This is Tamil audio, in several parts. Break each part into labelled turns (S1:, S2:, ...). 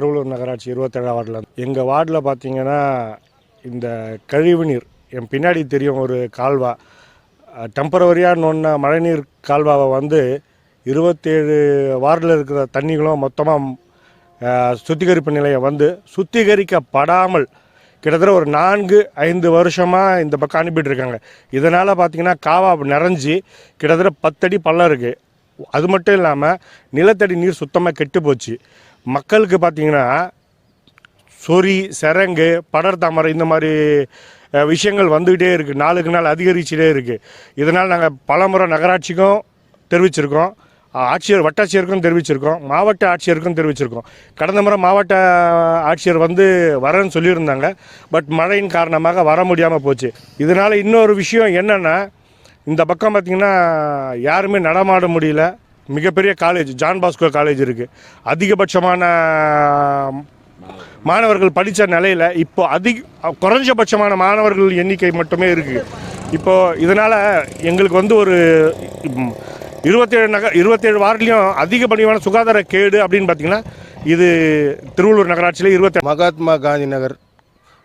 S1: திருவள்ளூர் நகராட்சி இருபத்தேழாம் வார்டில் எங்கள் வார்டில் பார்த்தீங்கன்னா இந்த கழிவுநீர் என் பின்னாடி தெரியும் ஒரு கால்வா. டெம்பரவரியாக நொன்ன மழைநீர் கால்வாவை வந்து இருபத்தேழு வார்டில் இருக்கிற தண்ணிகளும் மொத்தமாக சுத்திகரிப்பு நிலையம் வந்து சுத்திகரிக்கப்படாமல் கிட்டத்தட்ட ஒரு நான்கு ஐந்து வருஷமாக இந்த பக்கம் அனுப்பிட்டு இருக்காங்க. இதனால் பார்த்திங்கன்னா காவா நிறைஞ்சி கிட்டத்தட்ட பத்தடி பள்ளம் இருக்குது அது மட்டும் இல்லாமல் நிலத்தடி நீர் சுத்தமாக கெட்டு போச்சு. மக்களுக்கு பார்த்தீங்கன்னா சொறி செரங்கு படர் தாமரை இந்த மாதிரி விஷயங்கள் வந்துக்கிட்டே இருக்குது நாளுக்கு நாள் அதிகரிச்சுட்டே இருக்குது இதனால் நாங்கள் பலமுறை நகராட்சிக்கும் தெரிவிச்சிருக்கோம். ஆட்சியர் வட்டாட்சியருக்கும் தெரிவிச்சிருக்கோம். மாவட்ட ஆட்சியருக்கும் தெரிவிச்சிருக்கோம். கடந்த முறை மாவட்ட ஆட்சியர் வந்து வரேன்னு சொல்லியிருந்தாங்க. பட் மழையின் காரணமாக வர முடியாமல் போச்சு. இதனால் இன்னொரு விஷயம் என்னென்னா இந்த பக்கம் பார்த்திங்கன்னா யாருமே நடமாட முடியல. மிகப்பெரிய காலேஜ் ஜான் பாஸ்கோ காலேஜ் இருக்குது அதிகபட்சமான மாணவர்கள் படித்த நிலையில் இப்போ அதிக குறைஞ்சபட்சமான மாணவர்கள் எண்ணிக்கை மட்டுமே இருக்குது இப்போது இதனால் எங்களுக்கு வந்து ஒரு இருபத்தேழு நகர் இருபத்தேழு வார்டிலையும் அதிகப்படியான சுகாதார கேடு அப்படின்னு பார்த்தீங்கன்னா இது திருவள்ளூர் நகராட்சியில் இருபத்தி
S2: மகாத்மா காந்தி நகர்.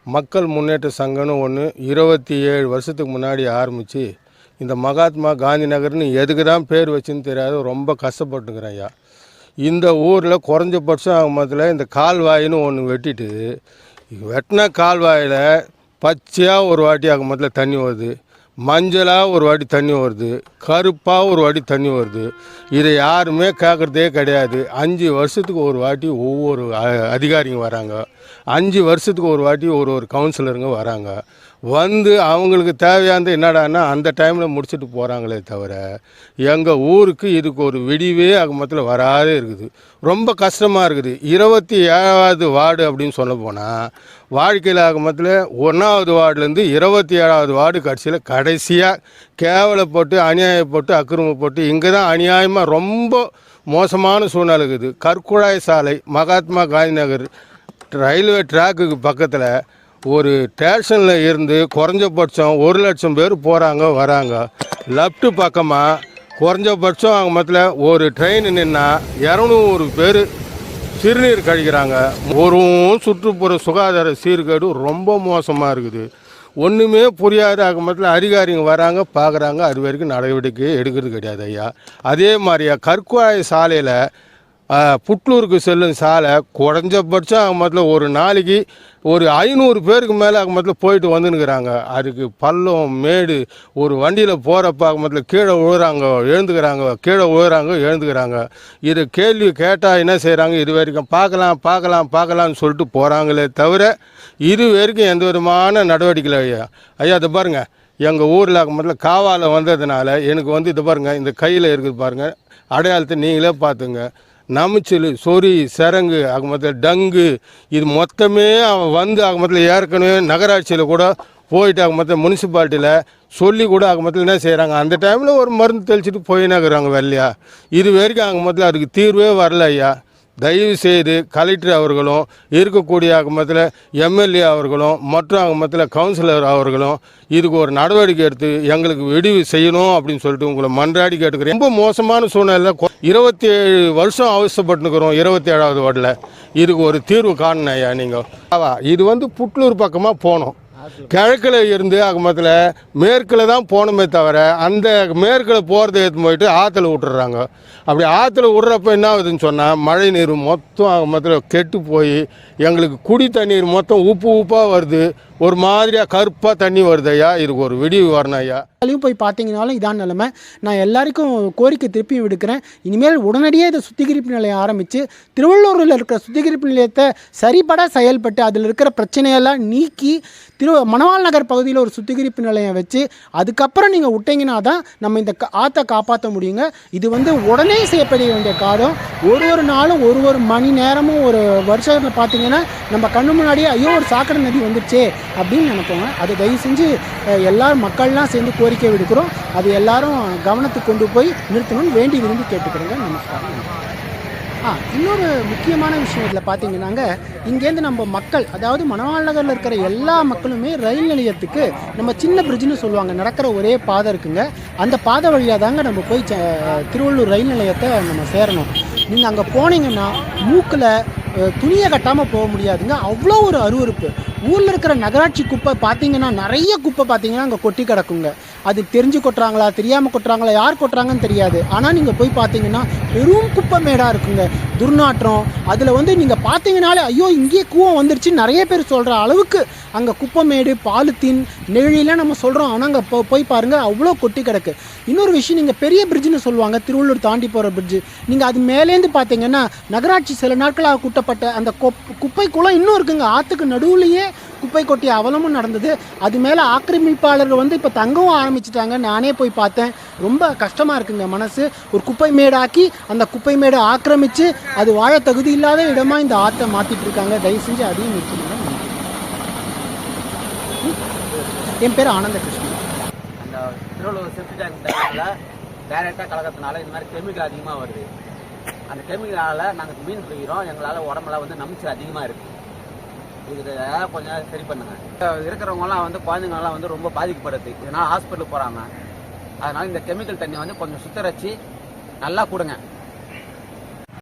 S2: மக்கள் முன்னேற்ற சங்கம்னு ஒன்று இருபத்தி ஏழு வருஷத்துக்கு முன்னாடி ஆரம்பித்து இந்த மகாத்மா காந்தி நகர்னு எதுக்கு தான் பேர் வச்சுன்னு தெரியாது ரொம்ப கஷ்டப்பட்டுக்கிறேன் ஐயா. இந்த ஊரில் குறைஞ்சபட்சம் மதத்தில் இந்த கால்வாயின்னு ஒன்று வெட்டிட்டு வெட்டின கால்வாயில் பச்சையாக ஒரு வாட்டி ஆகுமத்தில் தண்ணி வருது மஞ்சளாக ஒரு வாட்டி தண்ணி வருது கருப்பாக ஒரு வாட்டி தண்ணி வருது. இதை யாருமே கேட்குறதே கிடையாது. அஞ்சு வருஷத்துக்கு ஒரு வாட்டி ஒவ்வொரு அதிகாரிங்க வராங்க. அஞ்சு வருஷத்துக்கு ஒரு வாட்டி ஒரு ஒரு கவுன்சிலருங்க வராங்க. வந்து அவங்களுக்கு தேவையானது என்னடான்னா அந்த டைமில் முடிச்சுட்டு போகிறாங்களே தவிர எங்கள் ஊருக்கு இதுக்கு ஒரு விடிவே அகமத்தில் வராதே இருக்குது. ரொம்ப கஷ்டமாக இருக்குது. இருபத்தி ஏழாவது வார்டு அப்படின்னு சொல்ல போனால் வாழ்க்கையில் ஆகமத்தில் ஒன்றாவது வார்டுலேருந்து இருபத்தி ஏழாவது வார்டு கடைசியில் கடைசியாக கேவலப்பட்டு அநியாயப்பட்டு அக்கிரமப்பட்டு இங்கே தான் அநியாயமாக ரொம்ப மோசமான சூழ்நிலை இருக்குது. கற்குழாய் சாலை மகாத்மா காந்தி நகர் ரயில்வே ட்ராக்குக்கு பக்கத்தில் ஒரு ஸ்டேஷனில் இருந்து குறைஞ்சபட்சம் ஒரு லட்சம் பேர் போகிறாங்க வராங்க. லெஃப்ட்டு பக்கமாக குறைஞ்சபட்சம் அவங்க மத்தில் ஒரு ட்ரெயின் நின்னா இரநூறு பேர் சிறுநீர் கழிக்கிறாங்க. ஒரு சுற்றுப்புற சுகாதார சீர்கேடு ரொம்ப மோசமாக இருக்குது. ஒன்றுமே புரியாத அகமத்தில் அதிகாரிங்க வராங்க பார்க்குறாங்க அது வரைக்கும் நடவடிக்கை எடுக்கிறது கிடையாது ஐயா. அதே மாதிரியா கற்குவாய் சாலையில் புட்லூருக்கு செல்லும் சாலை. குறைஞ்சபட்சம் அகமத்தில் ஒரு நாளைக்கு ஒரு ஐநூறு பேருக்கு மேலே அகமத்தில் போயிட்டு வந்துனுக்குறாங்க அதுக்கு பள்ளம் மேடு ஒரு வண்டியில் போகிறப்ப அகமத்தில் கீழே விழுறாங்க எழுந்துக்கிறாங்க கீழே விழுறாங்க எழுந்துக்கிறாங்க. இது கேள்வி கேட்டால் என்ன செய்கிறாங்க இது வரைக்கும் பார்க்கலாம் பார்க்கலாம் பார்க்கலாம்னு சொல்லிட்டு போகிறாங்களே தவிர இது வரைக்கும் எந்த விதமான நடவடிக்கை ஐயா ஐயா இதை பாருங்கள் எங்கள் ஊரில் மொத்தம் காவால் வந்ததுனால எனக்கு வந்து இது பாருங்கள் இந்த கையில் இருக்குது பாருங்கள் அடையாளத்தை நீங்களே பார்த்துங்க. நமிச்சல் சொறி சரங்கு அகமத்தில் டங்கு இது மொத்தமே அவன் வந்து அகமத்தில் ஏற்கனவே நகராட்சியில் கூட போயிட்டு அகமத்தில் முனிசிபாலிட்டியில் சொல்லி கூட அகமத்தில் என்ன செய்கிறாங்க அந்த டைமில் ஒரு மருந்து தெளிச்சிட்டு போயினாக்குறாங்க வரலையா இது வரைக்கும் அகமத்தில் அதுக்கு தீர்வே வரல ஐயா. தயவு செய்து கலெக்டர் அவர்களும் இருக்கக்கூடிய அகமத்தில் எம்எல்ஏ அவர்களும் மற்றும் அகமத்தில் கவுன்சிலர் அவர்களும் இதுக்கு ஒரு நடவடிக்கை எடுத்து எங்களுக்கு விடிவு செய்யணும் அப்படின்னு சொல்லிட்டு உங்களை மன்றாடி கேட்டுக்கிறேன். ரொம்ப மோசமான சூழ்நிலை இருபத்தி ஏழு வருஷம் அவசரப்பட்டுக்கிறோம் இருபத்தி ஏழாவது வார்டில். இதுக்கு ஒரு தீர்வு காணணும் ஐயா நீங்கள் ஆவா இது வந்து புட்லூர் பக்கமாக போனோம். கிழக்கில் இருந்து அகமத்தில் மேற்கில் தான் போகணுமே தவிர அந்த மேற்கில் போகிறத எடுத்து போயிட்டு ஆற்றுல விட்டுறாங்க. அப்படி ஆற்றுல விட்றப்ப என்ன ஆகுதுன்னு சொன்னால் மழை நீர் மொத்தம் அகமத்தில் கெட்டு போய் எங்களுக்கு குடி தண்ணீர் மொத்தம் உப்பு உப்பாக வருது. ஒரு மாதிரியாக கருப்பாக தண்ணி வருது ஐயா. இதுக்கு ஒரு விடிவு வரணும் ஐயா.
S3: அங்கேயும் போய் பார்த்தீங்கனாலும் இதான் நிலைமை. நான் எல்லாருக்கும் கோரிக்கை திருப்பி விடுக்கிறேன். இனிமேல் உடனடியாக இதை சுத்திகரிப்பு நிலையம் ஆரம்பித்து திருவள்ளூரில் இருக்கிற சுத்திகரிப்பு நிலையத்தை சரிபட செயல்பட்டு அதில் இருக்கிற பிரச்சனையெல்லாம் நீக்கி திரு மணவாள் நகர் பகுதியில் ஒரு சுத்திகரிப்பு நிலையம் வச்சு அதுக்கப்புறம் நீங்கள் விட்டீங்கன்னா தான் நம்ம இந்த ஆற்றை காப்பாற்ற முடியுங்க. இது வந்து உடனே செய்யப்பட வேண்டிய காலம். ஒரு ஒரு நாளும் ஒரு ஒரு மணி நேரமும் ஒரு வருஷத்தில் பார்த்தீங்கன்னா நம்ம கண்ணு முன்னாடியே ஐயோ ஒரு சாக்கடை நதி வந்துடுச்சே அப்படின்னு நினைப்போங்க. அது தயவு செஞ்சு எல்லாரும் மக்கள்லாம் சேர்ந்து கோரிக்கை விடுக்கிறோம். அது எல்லாரும் கவனத்துக்கு கொண்டு போய் நிறுத்தணும்னு வேண்டி விரும்பி கேட்டுக்கிறேங்க. நமஸ்காரம். ஆ இன்னொரு முக்கியமான விஷயம் இதில் பார்த்தீங்கன்னாங்க இங்கேருந்து நம்ம மக்கள் அதாவது மணவாள் இருக்கிற எல்லா மக்களுமே ரயில் நிலையத்துக்கு நம்ம சின்ன பிரிட்ஜ்னு சொல்லுவாங்க. நடக்கிற ஒரே பாதை இருக்குங்க. அந்த பாதை வழியாக தாங்க நம்ம போய் திருவள்ளூர் ரயில் நிலையத்தை நம்ம சேரணும். நீங்கள் அங்கே போனீங்கன்னா மூக்கில் துணியை கட்டாமல் போக முடியாதுங்க. அவ்வளோ ஒரு அருவருப்பு. ஊரில் இருக்கிற நகராட்சி குப்பை பார்த்தீங்கன்னா நிறைய குப்பை பார்த்தீங்கன்னா அங்கே கொட்டி கிடக்குங்க. அது தெரிஞ்சு கொட்டுறாங்களா தெரியாமல் கொட்டுறாங்களா யார் கொட்டுறாங்கன்னு தெரியாது. ஆனால் நீங்கள் போய் பார்த்தீங்கன்னா பெரும் குப்பை மேடாக இருக்குங்க. துர்நாற்றம். அதில் வந்து நீங்கள் பார்த்தீங்கனாலே ஐயோ இங்கேயே கூவம் வந்துருச்சு. நிறைய பேர் சொல்கிற அளவுக்கு அங்கே குப்பமேடு பாலித்தீன் நெழிலாம் நம்ம சொல்கிறோம் ஆனால் அங்கே போ போய் பாருங்கள் அவ்வளோ கொட்டி கிடக்கு. இன்னொரு விஷயம் நீங்கள் பெரிய பிரிட்ஜுன்னு சொல்லுவாங்க திருவள்ளூர் தாண்டி போகிற பிரிட்ஜ் நீங்கள் அது மேலேருந்து பார்த்தீங்கன்னா நகராட்சி சில நாட்களாக கூட்டப்பட்ட அந்த குப்பை குளம் இன்னும் இருக்குங்க. ஆற்றுக்கு நடுவுலையே குப்பை கொட்டிய அவலமும் நடந்தது. அது மேலே ஆக்கிரமிப்பாளர்கள் வந்து இப்போ தங்கவும் ஆரம்பிச்சிட்டாங்க. நானே போய் பார்த்தேன். ரொம்ப கஷ்டமாக இருக்குங்க மனசு. ஒரு குப்பை மேடாக்கி அந்த குப்பை மேடை ஆக்கிரமித்து அது வாழ தகுதி இல்லாத இடமாக இந்த ஆற்றை மாற்றிட்டு இருக்காங்க. தயவு செஞ்சு அதையும் நிறுத்திடுங்க என் பேர் ஆனந்த கிருஷ்ணன்
S4: அந்த திருவள்ளூர் செப்டி டேங்க் டைரெக்டாக கலக்கிறதுனால இந்த மாதிரி கெமிக்கல் அதிகமாக வருது. அந்த கெமிக்கலால் நாங்கள் மீன் பிடிக்கிறோம். எங்களால் உடம்புல வந்து நம்பிச்சு அதிகமாக இருக்கு. இது கொஞ்சம் சரி பண்ணுங்க. இருக்கிறவங்கலாம் வந்து குழந்தைங்கலாம் வந்து ரொம்ப பாதிக்கப்படுது. இதனால் ஹாஸ்பிட்டலுக்கு போகிறாங்க அதனால் இந்த கெமிக்கல் தண்ணி வந்து கொஞ்சம் சுத்தரிச்சு நல்லா கொடுங்க.